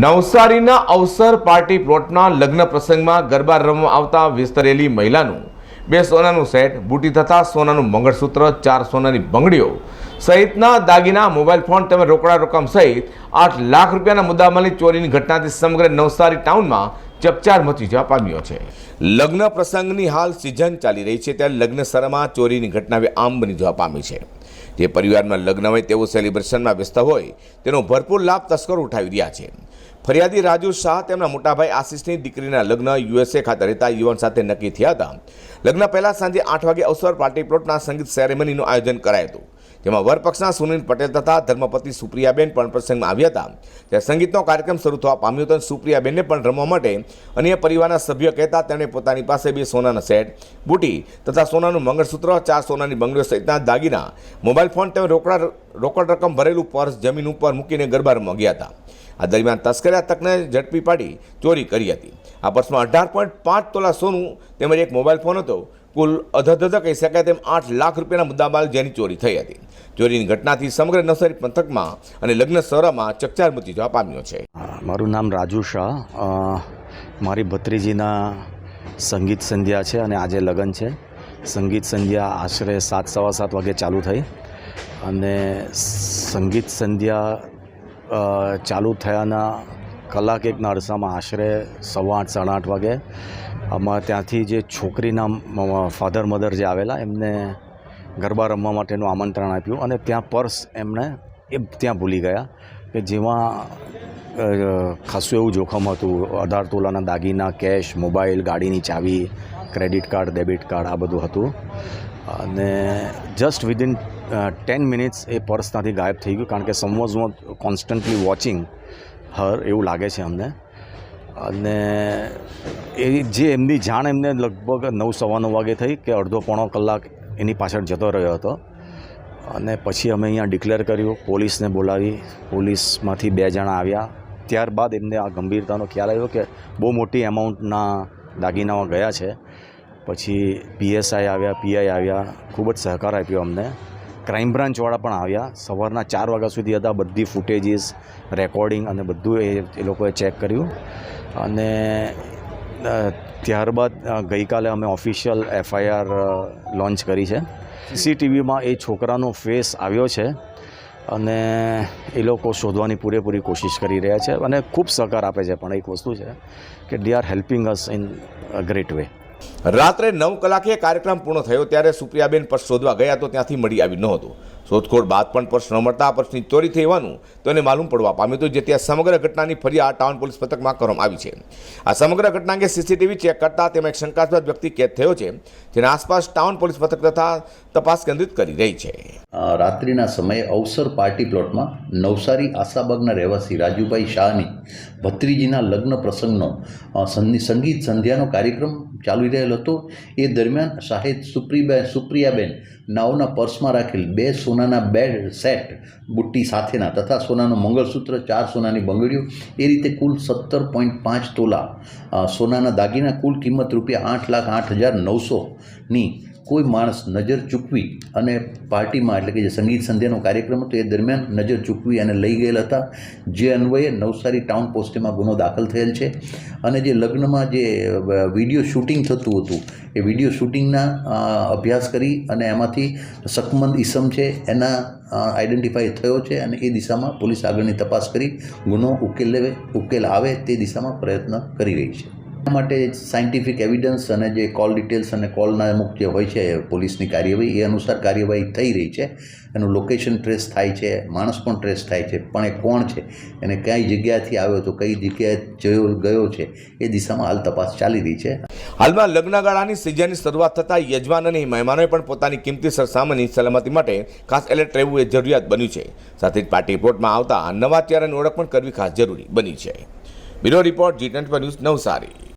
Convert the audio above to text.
નવસારીના અવસર પાર્ટી પ્લોટના લગ્ન પ્રસંગમાં ગરબા રમવા આવતા વિસ્તરેલી મહિલાનું બે સોનાનું સેટ, બુટી તથા સોનાનું મંગળસૂત્ર, ચાર સોનાની બંગડીઓ સહિતના દાગીના, મોબાઈલ ફોન તેમજ રોકડા રકમ સહિત આઠ લાખ રૂપિયાના મુદ્દામાલની ચોરીની ઘટનાથી સમગ્ર નવસારી ટાઉનમાં ચકચાર મચી જવા પામ્યો છે. લગ્ન પ્રસંગની હાલ સિઝન ચાલી રહી છે, ત્યારે લગ્ન સરમાં ચોરીની ઘટના આમ બની જવા પામી છે. જે પરિવારમાં લગ્ન હોય તેવું સેલિબ્રેશનમાં વ્યસ્ત હોય, તેનો ભરપૂર લાભ તસ્કરો ઉઠાવી રહ્યા છે. ફરિયાદી રાજુ શાહ તેમના મોટાભાઈ આશિષની દીકરીના લગ્ન યુએસએ ખાતે રહેતા યુવાન સાથે નક્કી થયા હતા. લગ્ન પહેલાં સાંજે આઠ વાગે અવસર પાર્ટી પ્લોટના સંગીત સેરેમનીનું આયોજન કરાયું હતું. જેમાં વરપક્ષના સુનિલ પટેલ તથા ધર્મપતિ સુપ્રિયાબેન પણ પ્રસંગમાં આવ્યા હતા. ત્યારે સંગીતનો કાર્યક્રમ શરૂ થવા પામ્યો હતો સુપ્રિયાબેનને પણ રમવા માટે અન્ય પરિવારના સભ્ય કહેતા તેમણે પોતાની પાસે બે સોનાના સેટ, બુટી તથા સોનાનું મંગળસૂત્ર, ચાર સોનાની બંગડીઓ સહિતના દાગીના, મોબાઈલ ફોન તેમજ રોકડા રોકડ રકમ ભરેલું પર્સ જમીન ઉપર મૂકીને ગરબા રમવા ગયા હતા. આ દરમિયાન તસ્કરે તકને ઝડપી પાડી ચોરી કરી હતી. આ પર્સમાં અઢાર પોઈન્ટ પાંચ તોલા સોનું તેમજ એક મોબાઈલ ફોન હતો. કુલ અધધધ કહી શકાય તેમ આઠ લાખ રૂપિયાના મુદ્દામાલ જેની ચોરી થઈ હતી. ચોરીની ઘટનાથી સમગ્ર નવસારી પંથકમાં અને લગ્ન સરામાં ચકચાર મચી જવા પામ્યો છે. મારું નામ રાજુ શાહ. મારી ભત્રીજીના સંગીત સંધ્યા છે અને આજે લગ્ન છે. સંગીત સંધ્યા આશરે સાત, સવા સાત વાગે ચાલુ થઈ. અને સંગીત સંધ્યા ચાલુ થયાના કલાક એકના અરસામાં આશરે સવા આઠ, સાડા આઠ વાગે આમાં ત્યાંથી જે છોકરીના ફાધર મધર જે આવેલા, એમને ગરબા રમવા માટેનું આમંત્રણ આપ્યું અને ત્યાં પર્સ એમણે એ ત્યાં ભૂલી ગયા કે જેમાં ખાસું એવું જોખમ હતું. અઢાર તોલાના દાગીના, કેશ, મોબાઈલ, ગાડીની ચાવી, ક્રેડિટ કાર્ડ, ડેબિટ કાર્ડ, આ બધું હતું. અને જસ્ટ વિધિન ટેન મિનિટ્સ એ પર્સ ત્યાંથી ગાયબ થઈ ગયું કારણ કે some was not constantly watching her એવું લાગે છે અમને. અને એ જે એમની જાણ એમને લગભગ નવ સવા નવ વાગે થઈ કે અડધો પોણો કલાક એની પાછળ જતો રહ્યો હતો. અને પછી અમે અહીંયા ડિક્લેર કર્યું, પોલીસને બોલાવી, પોલીસમાંથી બે જણા આવ્યા. ત્યારબાદ એમને આ ગંભીરતાનો ખ્યાલ આવ્યો કે બહુ મોટી એમાઉન્ટના દાગીનાઓ ગયા છે. પછી પીએસઆઈ આવ્યા, પીઆઈ આવ્યા, ખૂબ જ સહકાર આપ્યો અમને. ક્રાઇમ બ્રાન્ચવાળા પણ આવ્યા. સવારના ચાર વાગ્યા સુધી હતા બધી ફૂટેજીસ, રેકોર્ડિંગ અને બધું એ એ લોકોએ ચેક કર્યું. અને ત્યારબાદ ગઈકાલે અમે ઓફિશિયલ એફઆઈઆર લોન્ચ કરી છે. સીસીટીવીમાં એ છોકરાનો ફેસ આવ્યો છે અને એ લોકો શોધવાની પૂરેપૂરી કોશિશ કરી રહ્યા છે અને ખૂબ સહકાર આપે છે. પણ એક વસ્તુ છે કે they are helping us in great way રાત્રે નવ કલાકે કાર્યક્રમ પૂર્ણ થયો ત્યારે સુપ્રિયાબેન પર્સ શોધવા ગયા તો ત્યાંથી મળી આવ્યું નહોતું. શોધખોળ બાદ પણ પર્સ ન મળતા આ પર્સની ચોરી થઈ હોવાનું તેને માલુમ પડવા પામ્યું હતું, જેથી આ સમગ્ર ઘટનાની ફરિયાદ ટાઉન પોલીસ મથકમાં કરવામાં આવી છે. આ સમગ્ર ઘટના અંગે સીસીટીવી ચેક કરતા તેમાં એક શંકાસ્પદ વ્યક્તિ કેદ થયો છે, જેના આસપાસ ટાઉન પોલીસ મથક તથા તપાસ કેન્દ્રિત કરી રહી છે. રાત્રિના સમયે અવસર પાર્ટી પ્લોટમાં નવસારી આશાબાગના રહેવાસી રાજુભાઈ શાહની ભત્રીજીના લગ્ન પ્રસંગનો સંગીત સંધ્યાનો કાર્યક્રમ ચાલી રહેલો હતો. એ દરમિયાન શાહિદ સુપ્રીબેન સુપ્રિયાબેન નાઓના પર્સમાં રાખેલ બે સોનાના બેડ સેટ બુટ્ટી સાથેના તથા સોનાનું મંગળસૂત્ર, ચાર સોનાની બંગડીઓ, એ રીતે કુલ સત્તર પોઈન્ટ પાંચ તોલા સોનાના દાગીના કુલ કિંમત રૂપિયા આઠ લાખ આઠ હજાર નવસોની કોઈ માણસ નજર ચૂકવી અને પાર્ટીમાં એટલે કે જે સંગીત સંધ્યાનો કાર્યક્રમ હતો, એ દરમિયાન નજર ચૂકવી અને લઈ ગયેલ હતા. જે અન્વયે નવસારી ટાઉન પોસ્ટેમાં ગુનો દાખલ થયેલ છે. અને જે લગ્નમાં જે વીડિયો શૂટિંગ થતું હતું, એ વીડિયો શૂટિંગના અભ્યાસ કરી અને એમાંથી શકમંદ ઈસમ છે, એના આઈડેન્ટિફાઈ થયો છે અને એ દિશામાં પોલીસ આગળની તપાસ કરી, ગુનો ઉકેલ લેવે, ઉકેલ આવે તે દિશામાં પ્રયત્ન કરી રહી છે. માટે સાયન્ટિફિક એવિડન્સ અને જે કોલ ડિટેલ્સ અને કોલના અમુક જે હોય છે પોલીસની કાર્યવાહી, એ અનુસાર કાર્યવાહી થઈ રહી છે. એનું લોકેશન ટ્રેસ થાય છે, માણસ પણ ટ્રેસ થાય છે, પણ એ કોણ છે? એને કઈ જગ્યાથી આવ્યો તો કઈ જગ્યાએ જયો, ગયો છે, એ દિશામાં હાલ તપાસ ચાલી રહી છે. હાલમાં લગ્નગાળાની સિઝનની શરૂઆત થતાં યજમાન અને મહેમાનોએ પણ પોતાની કિંમતી સરસામાની સલામતી માટે ખાસ એલર્ટ રહેવું એ જરૂરિયાત બન્યું છે. સાથે જ પાર્ટી રિપોર્ટમાં આવતા નવા ચહેરાની ઓળખ પણ કરવી ખાસ જરૂરી બની છે. Bureau report G twenty news Navsari.